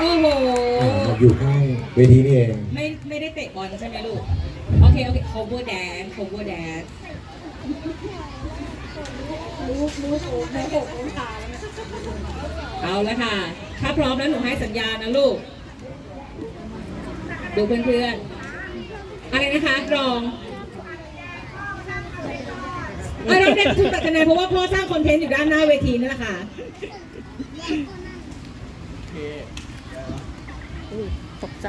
โอ้โหอ่าอยู่ข้างเวทีนี่เอง ไม่ไม่ได้เตะบอลใช่ไหมลูก โอเค โอเค cover dance cover dance รู้รู้สูงในหกองศาแล้วนะเอาละค่ะ ถ้าพร้อมแล้วหนูให้สัญญาณนะลูก ดูเพื่อนๆ อะไรนะคะ รองอะเราได้ทุนตัดคะแนนเพราะว่าพ่อสร้างคอนเทนต์อยู่ด้านหน้าเวทีนั่นแหละค่ะ ตกใจ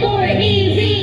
For easy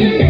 Thank you.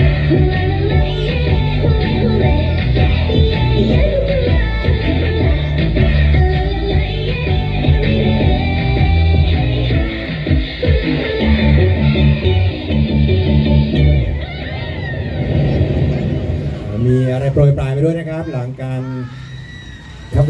มีอะไรโปรยปลายไปด้วยนะครับ หลังการครับ